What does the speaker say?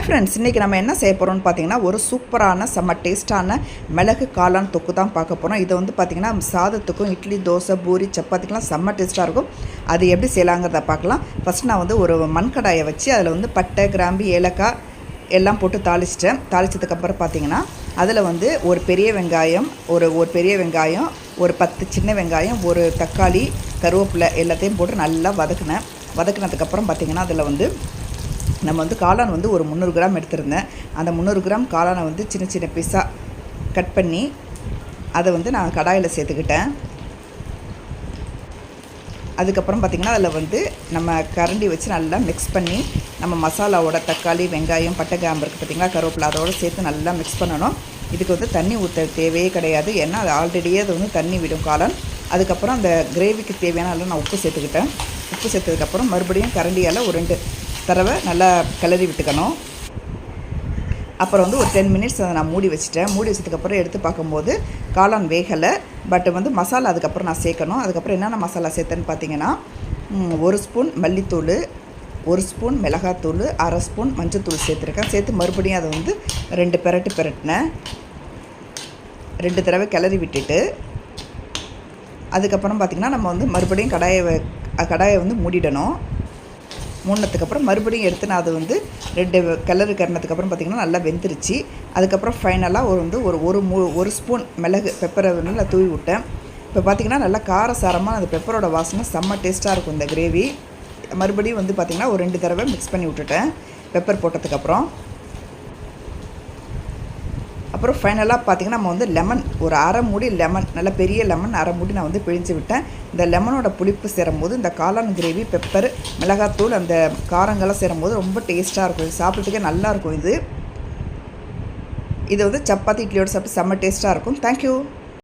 Hi friends இன்றைக்கி நம்ம என்ன செய்ய போகிறோம்னு பார்த்தீங்கன்னா ஒரு சூப்பரான செம்ம டேஸ்ட்டான மிளகு காளான் தொக்கு தான் பார்க்க போகிறோம் இதை வந்து பார்த்திங்கன்னா சாதத்துக்கும் இட்லி தோசை பூரி சப்பாத்திக்கெலாம் செம்ம டேஸ்ட்டாக இருக்கும். அது எப்படி செய்யலாங்கிறத பார்க்கலாம். ஃபஸ்ட் நான் வந்து ஒரு மண்கடாயை வச்சு அதில் வந்து பட்டை கிராம்பு ஏலக்காய் எல்லாம் போட்டு தாளிச்சிட்டேன். தாளிச்சதுக்கப்புறம் பார்த்தீங்கன்னா அதில் வந்து ஒரு பெரிய வெங்காயம் ஒரு ஒரு பெரிய வெங்காயம் ஒரு பத்து சின்ன வெங்காயம் ஒரு தக்காளி கருவேப்பிலை எல்லாத்தையும் போட்டு நல்லா வதக்கினேன். வதக்கினதுக்கப்புறம் பார்த்தீங்கன்னா அதில் வந்து நம்ம வந்து காளான் வந்து ஒரு முந்நூறு கிராம் எடுத்திருந்தேன். அந்த முந்நூறு கிராம் காளானை வந்து சின்ன சின்ன பீஸாக கட் பண்ணி அதை வந்து நான் கடாயில் சேர்த்துக்கிட்டேன். அதுக்கப்புறம் பார்த்திங்கன்னா அதில் வந்து நம்ம கரண்டி வச்சு நல்லா மிக்ஸ் பண்ணி நம்ம மசாலாவோட தக்காளி வெங்காயம் பட்டை கிராம்பு இருக்குது பார்த்திங்களா கருவேப்பிலை அதோடு சேர்த்து நல்லா மிக்ஸ் பண்ணணும். இதுக்கு வந்து தண்ணி ஊற்ற தேவையே கிடையாது. ஏன்னா அது ஆல்ரெடியே அது வந்து தண்ணி விடும் காளான். அதுக்கப்புறம் அந்த கிரேவிக்கு தேவையான அளவு நான் உப்பு சேர்த்துக்கிட்டேன். உப்பு சேர்த்ததுக்கப்புறம் மறுபடியும் கரண்டியால் ஒரு ரெண்டு தடவை நல்லா கிளறி விட்டுக்கணும். அப்புறம் வந்து ஒரு டென் மினிட்ஸ் அதை நான் மூடி வச்சுட்டேன். மூடி வச்சதுக்கப்புறம் எடுத்து பார்க்கும்போது காளான் வேகலை. பட் வந்து மசாலா அதுக்கப்புறம் நான் சேர்க்கணும். அதுக்கப்புறம் என்னென்ன மசாலா சேர்த்தேன்னு பார்த்தீங்கன்னா ஒரு ஸ்பூன் மல்லித்தூள் ஒரு ஸ்பூன் மிளகாத்தூள் அரை ஸ்பூன் மஞ்சத்தூள் சேர்த்துருக்கேன். சேர்த்து மறுபடியும் அதை வந்து ரெண்டு பெரட்டு பெரட்டினேன். ரெண்டு தடவை கிளறி விட்டுட்டு அதுக்கப்புறம் பார்த்திங்கன்னா நம்ம வந்து மறுபடியும் கடாயை கடாயை வந்து மூடிடணும். மூடினதுக்கப்புறம் மறுபடியும் எடுத்து நான் அது வந்து ரெண்டு கிளறு கறினதுக்கப்புறம் பார்த்திங்கன்னா நல்லா வெந்துருச்சு. அதுக்கப்புறம் ஃபைனலாக ஒரு வந்து ஒரு ஒரு மூ ஒரு ஸ்பூன் மிளகு பெப்பரை வந்து நான் தூவி விட்டேன். இப்போ பார்த்திங்கன்னா நல்லா காரசாரமாக அந்த பெப்பரோட வாசனை செம்ம டேஸ்ட்டாக இருக்கும் இந்த கிரேவி மறுபடியும் வந்து பார்த்திங்கன்னா ஒரு ரெண்டு தடவை மிக்ஸ் பண்ணி விட்டுட்டேன். பெப்பர் போட்டதுக்கப்புறம். அப்புறம் ஃபைனலாக பார்த்திங்கன்னா நம்ம வந்து லெமன் ஒரு அரை மூடி லெமன் நல்ல பெரிய லெமன் அரை மூடி நான் வந்து பிழிஞ்சு விட்டேன். இந்த லெமனோட புளிப்பு சேரும்போது இந்த காளான் கிரேவி பெப்பர் மிளகாத்தூள் அந்த காரங்கள்லாம் சேரும்போது ரொம்ப டேஸ்ட்டாக இருக்கும். இது சாப்பிட்றதுக்கே நல்லா இருக்கும் இது. இது வந்து சப்பாத்தி இட்லியோட சாப்பிட்டு செம்ம டேஸ்ட்டாக இருக்கும். தேங்க்யூ